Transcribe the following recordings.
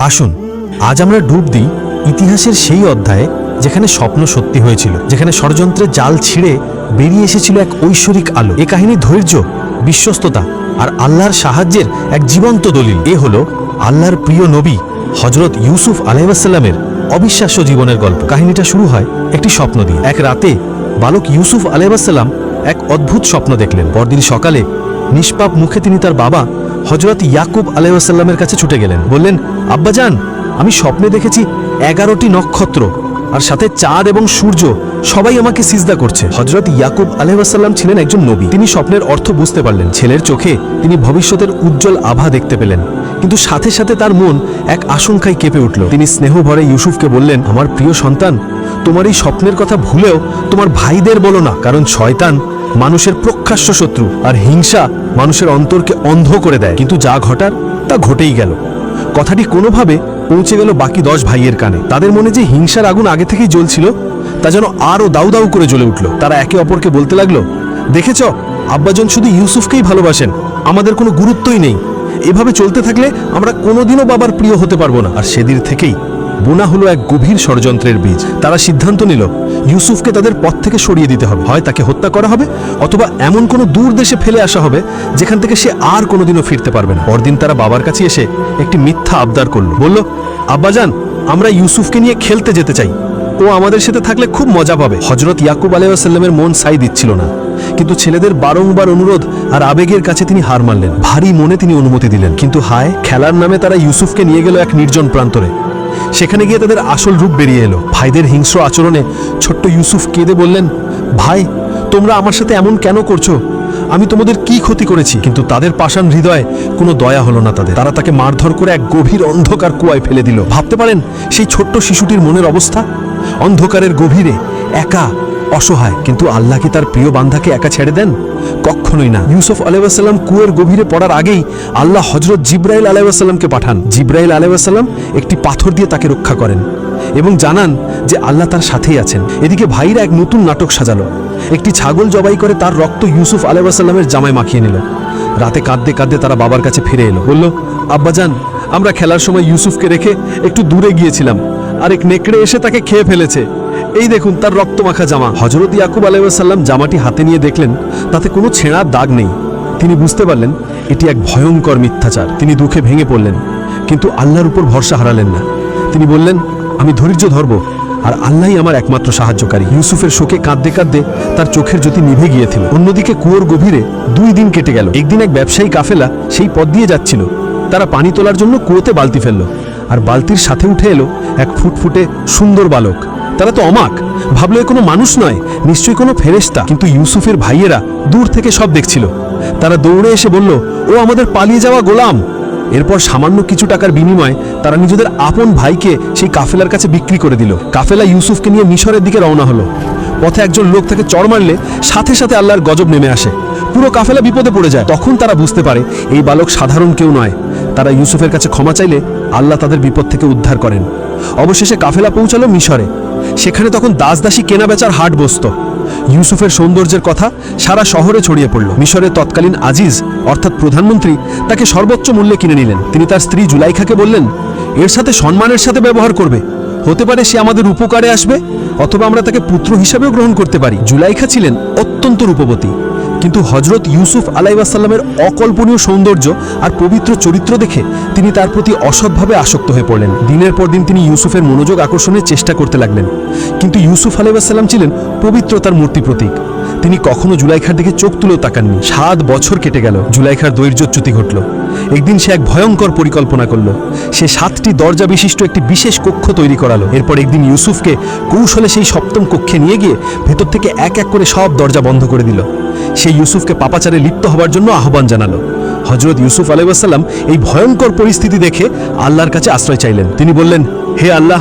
আসুন, আজ আমরা ডুব দিই ইতিহাসের সেই অধ্যায়ে যেখানে স্বপ্ন সত্যি হয়েছিল, যেখানে ষড়যন্ত্রের জাল ছিঁড়ে বেরিয়ে এসেছিল এক ঐশ্বরিক আলো। এ কাহিনী ধৈর্য, বিশ্বস্ততা আর আল্লাহর সাহায্যের এক জীবন্ত দলিল। এ হলো আল্লাহর প্রিয় নবী হজরত ইউসুফ আলাইসাল্লামের অবিশ্বাস্য জীবনের গল্প। কাহিনীটা শুরু হয় একটি স্বপ্ন দিয়ে। এক রাতে বালক ইউসুফ আলাইসাল্লাম এক অদ্ভুত স্বপ্ন দেখলেন। পরদিন সকালে নিষ্পাপ মুখে তিনি তার বাবা হজরত ইয়াকুব আলাইসাল্লামের কাছে ছুটে গেলেন। বললেন, আব্বাজান, আমি স্বপ্নে দেখেছি এগারোটি নক্ষত্র, আর সাথে চাঁদ এবং সূর্য, সবাই আমাকে সিজদা করছে। হজরত ইয়াকুব আলহাসাল্লাম ছিলেন একজন নবী। তিনি স্বপ্নের অর্থ বুঝতে পারলেন। ছেলের চোখে তিনি ভবিষ্যতের উজ্জ্বল আভা দেখতে পেলেন, কিন্তু সাথে সাথে তার মন এক আশঙ্কায় কেঁপে উঠল। তিনি স্নেহ ভরে ইউসুফকে বললেন, আমার প্রিয় সন্তান, তোমার এই স্বপ্নের কথা ভুলেও তোমার ভাইদের বলো না, কারণ শয়তান মানুষের প্রকাশ্য শত্রু আর হিংসা মানুষের অন্তরকে অন্ধ করে দেয়। কিন্তু যা ঘটার, তা ঘটেই গেল। কথাটি কোনোভাবে পৌঁছে গেল বাকি দশ ভাইয়ের কানে। তাদের মনে যে হিংসার আগুন আগে থেকেই জ্বলছিল, তা যেন আরও দাউ দাউ করে জ্বলে উঠল। তারা একে অপরকে বলতে লাগল, দেখেছ, আব্বাজন শুধু ইউসুফকেই ভালোবাসেন। আমাদের কোনো গুরুত্বই নেই। এভাবে চলতে থাকলে আমরা কোনোদিনও বাবার প্রিয় হতে পারব না। আর সেদিন থেকেই বোনা হলো এক গভীর ষড়যন্ত্রের বীজ। তারা সিদ্ধান্ত নিল, ইউসুফকে তাদের পথ থেকে সরিয়ে দিতে হবে। হয় তাকে হত্যা করা হবে, অথবা এমন কোনো দূর দেশে ফেলে আসা হবে, যেখান থেকে সে আর কোনোদিনও ফিরতে পারবে না। পরদিন তারা বাবার কাছে এসে একটি মিথ্যা আবদার করল। বলল আব্বাজান আমরা ইউসুফকে নিয়ে খেলতে যেতে চাই। ও আমাদের সাথে থাকলে খুব মজা পাবে। হজরত ইয়াকুব আলাইসাল্লামের মন সাই দিচ্ছিল না। কিন্তু ছেলেদের বারংবার অনুরোধ আর আবেগের কাছে তিনি হার মানলেন। ভারী মনে তিনি অনুমতি দিলেন। কিন্তু হায়, খেলার নামে তারা ইউসুফকে নিয়ে গেল এক নির্জন প্রান্তরে। সেখানে গিয়ে তাদের আসল রূপ বেরিয়ে এলো। ভাইদের হিংস্র আচরণে ছোট্ট ইউসুফ কেঁদে বললেন, ভাই, তোমরা আমার সাথে এমন কেন করছ? আমি তোমাদের কি ক্ষতি করেছি? কিন্তু তাদের পাষাণ হৃদয়ে কোনো দয়া হলো না তাদের। তারা তাকে মারধর করে এক গভীর অন্ধকার কুয়ায় ফেলে দিল। ভাবতে পারেন, সেই ছোট্ট শিশুটির মনের অবস্থা? অন্ধকারের গভীরে একা অসহায়, কিন্তু আল্লাহ কি তার প্রিয় বান্ধাকে একা ছেড়ে দেন? কখনোই না। ইউসুফ আলাইসাল্লাম কুয়ের গভীরে পড়ার আগেই আল্লাহ হজরত জিব্রাইল আলাইসাল্লামকে পাঠান। জিব্রাইল আলাইসাল্লাম একটি পাথর দিয়ে তাকে রক্ষা করেন এবং জানান যে আল্লাহ তার সাথেই আছেন। এদিকে ভাইরা এক নতুন নাটক সাজালো। একটি ছাগল জবাই করে তার রক্ত ইউসুফ আলাইসাল্লামের জামায় মাখিয়ে নিল। রাতে কাঁদতে কাঁদতে তারা বাবার কাছে ফিরে এলো। বলল, আব্বাজান, আমরা খেলার সময় ইউসুফকে রেখে একটু দূরে গিয়েছিলাম। আর এক নেকড়ে এসে তাকে খেয়ে ফেলেছে। এই দেখুন তার রক্তমাখা জামা। হজরত ইয়াকুব আলাইসাল্লাম জামাটি হাতে নিয়ে দেখলেন, তাতে কোনো ছেঁড়া দাগ নেই। তিনি বুঝতে পারলেন, এটি এক ভয়ঙ্কর মিথ্যাচার। তিনি দুঃখে ভেঙে পড়লেন, কিন্তু আল্লাহর উপর ভরসা হারালেন না। তিনি বললেন, আমি ধৈর্য ধরব, আর আল্লাহই আমার একমাত্র সাহায্যকারী। ইউসুফের শোকে কাঁদতে কাঁদতে তার চোখের জ্যোতি নিভে গিয়েছিল। অন্যদিকে কুয়োর গভীরে দুই দিন কেটে গেল। একদিন এক ব্যবসায়ী কাফেলা সেই পথ দিয়ে যাচ্ছিল। তারা পানি তোলার জন্য কুয়োতে বালতি ফেলল। আর বালতির সাথে উঠে এলো এক ফুটফুটে সুন্দর বালক। তারা তো অমাক। ভাবলো কোনো মানুষ নয়, নিশ্চয়ই কোনো ফেরেস্তা কিন্তু ইউসুফের ভাইয়েরা দূর থেকে সব দেখছিল। তারা দৌড়ে এসে বলল, ও আমাদের পালিয়ে যাওয়া গোলাম। এরপর সামান্য কিছু টাকার বিনিময়ে তারা নিজেদের আপন ভাইকে সেই কাফেলার কাছে বিক্রি করে দিল। কাফেলা ইউসুফকে নিয়ে মিশরের দিকে রওনা হলো। পথে একজন লোক তাকে চড় মারলে সাথে সাথে আল্লাহর গজব নেমে আসে। পুরো কাফেলা বিপদে পড়ে যায়। তখন তারা বুঝতে পারে, এই বালক সাধারণ কেউ নয়। তারা ইউসুফের কাছে ক্ষমা চাইলে আল্লাহ তাদের বিপদ থেকে উদ্ধার করেন। অবশেষে কাফেলা পৌঁছালো মিশরে। সেখানে তখন দাসদাসী কেনা বেচার হাট বসত। ইউসুফের সৌন্দর্যের কথা সারা শহরে ছড়িয়ে পড়ল। মিশরের তৎকালীন আজিজ, অর্থাৎ প্রধানমন্ত্রী, তাকে সর্বোচ্চ মূল্যে কিনে নিলেন। তিনি তার স্ত্রী জুলাইখাকে বললেন, এর সাথে সম্মানের সাথে ব্যবহার করবে। হতে পারে সে আমাদের উপকারে আসবে, অথবা আমরা তাকে পুত্র হিসাবেও গ্রহণ করতে পারি। জুলাইখা ছিলেন অত্যন্ত রূপবতী। কিন্তু হজরত ইউসুফ আলাইসাল্লামের অকল্পনীয় সৌন্দর্য আর পবিত্র চরিত্র দেখে তিনি তার প্রতি অসৎভাবে আসক্ত হয়ে পড়লেন। দিনের পর দিন তিনি ইউসুফের মনোযোগ আকর্ষণের চেষ্টা করতে লাগলেন। কিন্তু ইউসুফ আলাইসাল্লাম ছিলেন পবিত্রতার মূর্তি প্রতীক। তিনি কখনো জুলাইখার দিকে চোখ তুলেও তাকাননি। সাত বছর কেটে গেল, জুলাইখার ধৈর্যচ্যুতি ঘটল। একদিন সে এক ভয়ঙ্কর পরিকল্পনা করল। সে সাতটি দরজা বিশিষ্ট একটি বিশেষ কক্ষ তৈরি করালো। এরপর একদিন ইউসুফকে কৌশলে সেই সপ্তম কক্ষে নিয়ে গিয়ে ভেতর থেকে এক এক করে সব দরজা বন্ধ করে দিল। সে ইউসুফকে পাপাচারে লিপ্ত হবার জন্য আহ্বান জানালো। হজরত ইউসুফ আলাইসাল্লাম এই ভয়ঙ্কর পরিস্থিতি দেখে আল্লাহর কাছে আশ্রয় চাইলেন। তিনি বললেন, হে আল্লাহ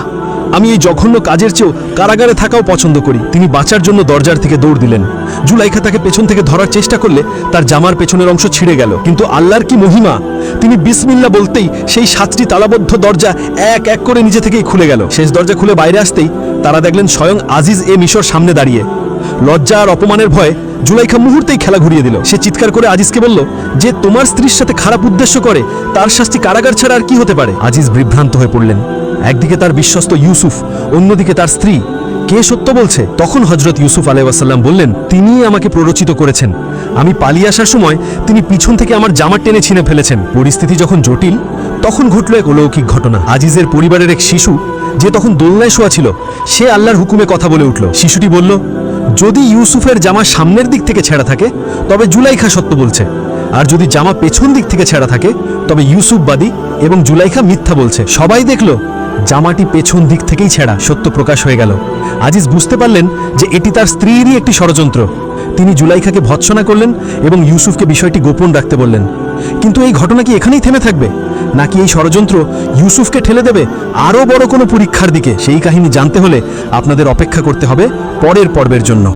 আমি এই জঘন্য কাজের চেয়েও কারাগারে থাকাও পছন্দ করি। তিনি বাঁচার জন্য দরজার থেকে দৌড় দিলেন। জুলাইখা তাকে পেছন থেকে ধরার চেষ্টা করলে তার জামার পেছনের অংশ ছিঁড়ে গেল। কিন্তু আল্লাহর কি মহিমা? তিনি বিসমিল্লা বলতেই সেই সাতটি তালাবদ্ধ দরজা এক এক করে নিজে থেকেই খুলে গেল। শেষ দরজা খুলে বাইরে আসতেই তারা দেখলেন স্বয়ং আজিজ এ মিশর সামনে দাঁড়িয়ে। লজ্জা আর অপমানের ভয়ে জুলাইখা মুহূর্তেই খেলা ঘুরিয়ে দিল। সে চিৎকার করে আজিজকে বলল, যে তোমার স্ত্রীর সাথে খারাপ উদ্দেশ্য করে, তার শাস্তি কারাগার ছাড়া আর কি হতে পারে? আজিজ বিভ্রান্ত হয়ে পড়লেন। একদিকে তার বিশ্বস্ত ইউসুফ, অন্যদিকে তার স্ত্রী। কে সত্য বলছে? তখন হজরত ইউসুফ আলাইসাল্লাম বললেন, তিনিই আমাকে প্ররোচিত করেছেন। আমি পালিয়ে আসার সময় তিনি পিছন থেকে আমার জামা টেনে ছিঁড়ে ফেলেছেন। পরিস্থিতি যখন জটিল, তখন ঘটল এক অলৌকিক ঘটনা। আজিজের পরিবারের এক শিশু, যে তখন দোলনায় শোয়া ছিল, সে আল্লাহর হুকুমে কথা বলে উঠল। শিশুটি বলল, যদি ইউসুফের জামা সামনের দিক থেকে ছেঁড়া থাকে, তবে জুলাইখা সত্য বলছে। আর যদি জামা পেছন দিক থেকে ছেঁড়া থাকে, তবে ইউসুফবাদী এবং জুলাইখা মিথ্যা বলছে। সবাই দেখল জামাটি পেছন দিক থেকেই ছেঁড়া, সত্য প্রকাশ হয়ে গেল। আজিজ বুঝতে পারলেন যে এটি তার স্ত্রীরই একটি ষড়যন্ত্র। তিনি জুলাইখাকে ভৎসনা করলেন এবং ইউসুফকে বিষয়টি গোপন রাখতে বললেন। কিন্তু এই ঘটনা কি এখানেই থেমে থাকবে? নাকি এই ষড়যন্ত্র ইউসুফকে ঠেলে দেবে আরও বড় কোনো পরীক্ষার দিকে? সেই কাহিনী জানতে হলে আপনাদের অপেক্ষা করতে হবে পরের পর্বের জন্য।